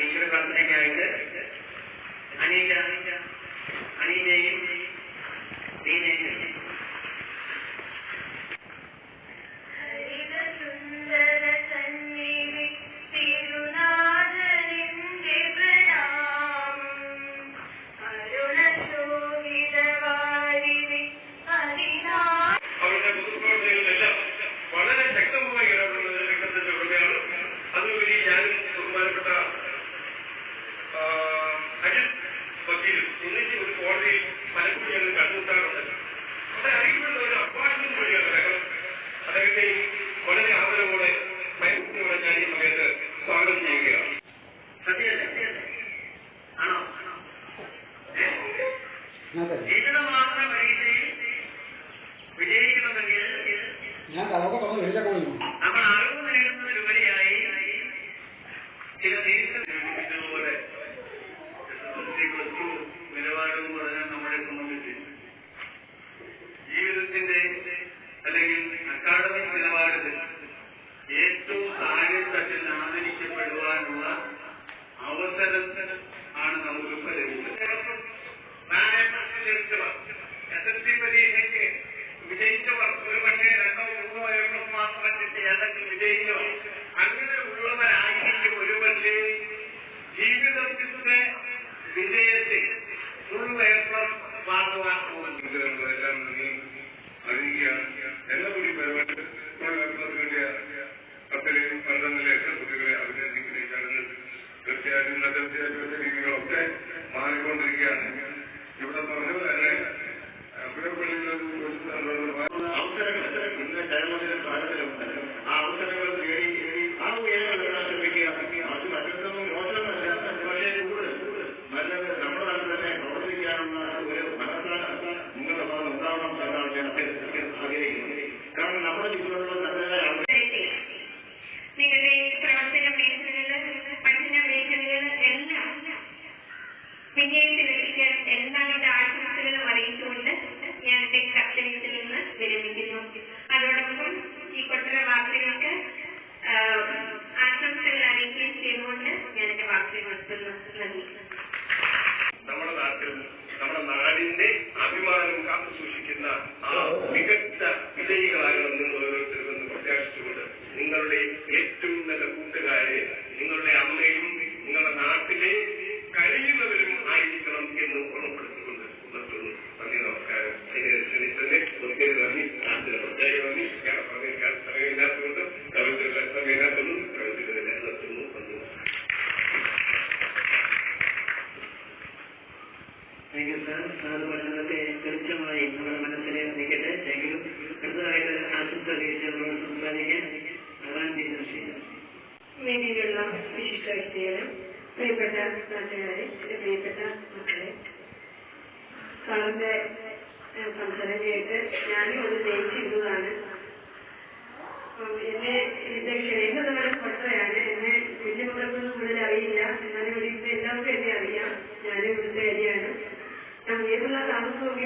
ඒකේ ප්‍රශ්නයක් නැහැ ඒක. අනේක අනේක අනේක വക്കീലും ഒന്നിച്ച് ഒരു കോടതിയിൽ പലപ്പോഴും ഞങ്ങൾ കണ്ടുമുട്ടാറുണ്ട് അവിടെ അറിയപ്പെടുന്ന ഒരു അപ്പാർട്ട്മെന്റ് വഴിയാണ് അദ്ദേഹം. അദ്ദേഹത്തെ വളരെ ആദരവോടെ ഭയത്തോടെ ഞാൻ ഈ സമയത്ത് സ്വാഗതം ചെയ്യുകയാണ്. ആണോ? അതെ ജീവിതമാർന്ന പരീക്ഷയിൽ വിജയിക്കണമെങ്കിൽ ഞാൻ കഥയൊക്കെ തുറന്ന് വിളിച്ചൊക്കെ നമ്മൾ അറിവ് നേടുന്നതിലുപരിയായി ചില ഇതുപോലെ നിലവാരവും പറഞ്ഞാൽ നമ്മളെ സംബന്ധിച്ച് ജീവിതത്തിന്റെ അല്ലെങ്കിൽ അക്കാഡമിക് നിലവാരത്തിൽ ഏറ്റവും താഴെത്തട്ടിൽ ആദരിക്കപ്പെടുവാനുള്ള അവസരം ആണ് നമുക്ക് ഇപ്പൊ ലഭിച്ചത്. എസ് എൽ സി പരീക്ഷയ്ക്ക് വിജയിച്ചവർ ഒരു പക്ഷേ രണ്ടോ മൂന്നോ എണ്ണം മാത്രം കിട്ടി. വിജയിച്ചവർ അങ്ങനെ ഉള്ളവരായിരിക്കും ഒരു പക്ഷേ ജീവിതത്തിന്റെ വിജയത്തിൽ അവസരങ്ങൾ ഇന്ന് കേരളത്തിലെ സാഹചര്യമുണ്ട് already learned പറഞ്ഞതൊക്കെ കൃത്യമായി നമ്മുടെ മനസ്സിൽ നിൽക്കട്ടെ എങ്കിലും ആശംസ അറിയിച്ച് നമ്മൾ സംസാരിക്കാൻ ഭഗവാൻ വേദിയിലുള്ള വിശിഷ്ട വ്യക്തികളെ പ്രിയപ്പെട്ട നാട്ടുകാരെ എന്റെ പ്രിയപ്പെട്ട മക്കളെ സാറിന്റെ സംസാരം കേട്ട് ഞാനും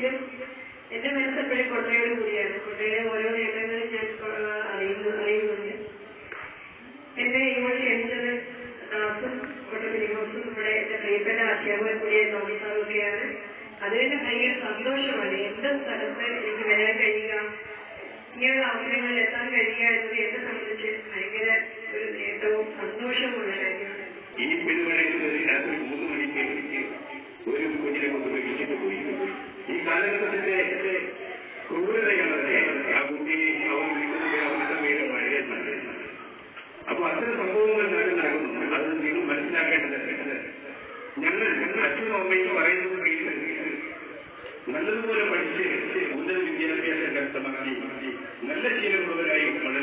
താമസമെങ്കിലും എന്റെ മനസ്സെപ്പോഴും കൊട്ടയോട് കൂടിയാണ്. കൊട്ടയുടെ ഓരോ നേട്ടങ്ങളും ഞാൻ അറിയുന്നു അറിയുന്നുണ്ട്. എന്നെ ഇങ്ങോട്ട് ക്ഷണിച്ചത് കൊട്ട കൊട്ടപ്പിലിമോസും ഇവിടെ എന്റെ പ്രിയപ്പെട്ട അധ്യാപകൻ കൂടിയ ടോമി സാറൊക്കെയാണ് അതിന് ഭയങ്കര സന്തോഷമാണ്. എന്ത് സ്ഥലത്ത് എനിക്ക് വരാൻ കഴിയുക ഇങ്ങനെയുള്ള അവസരങ്ങളിൽ എത്താൻ കഴിയുക എന്നത് എന്നെ സംബന്ധിച്ച് ഭയങ്കര ഒരു നേട്ടവും സന്തോഷവുമുള്ള കാര്യമാണ്. അച്ഛനും അമ്മയും പറയുന്നത് കേട്ട് നല്ലതുപോലെ പഠിച്ച് ഉന്നത വിദ്യാഭ്യാസം കരസ്ഥമാക്കി നല്ല ശീലമുള്ളവരായി വളരും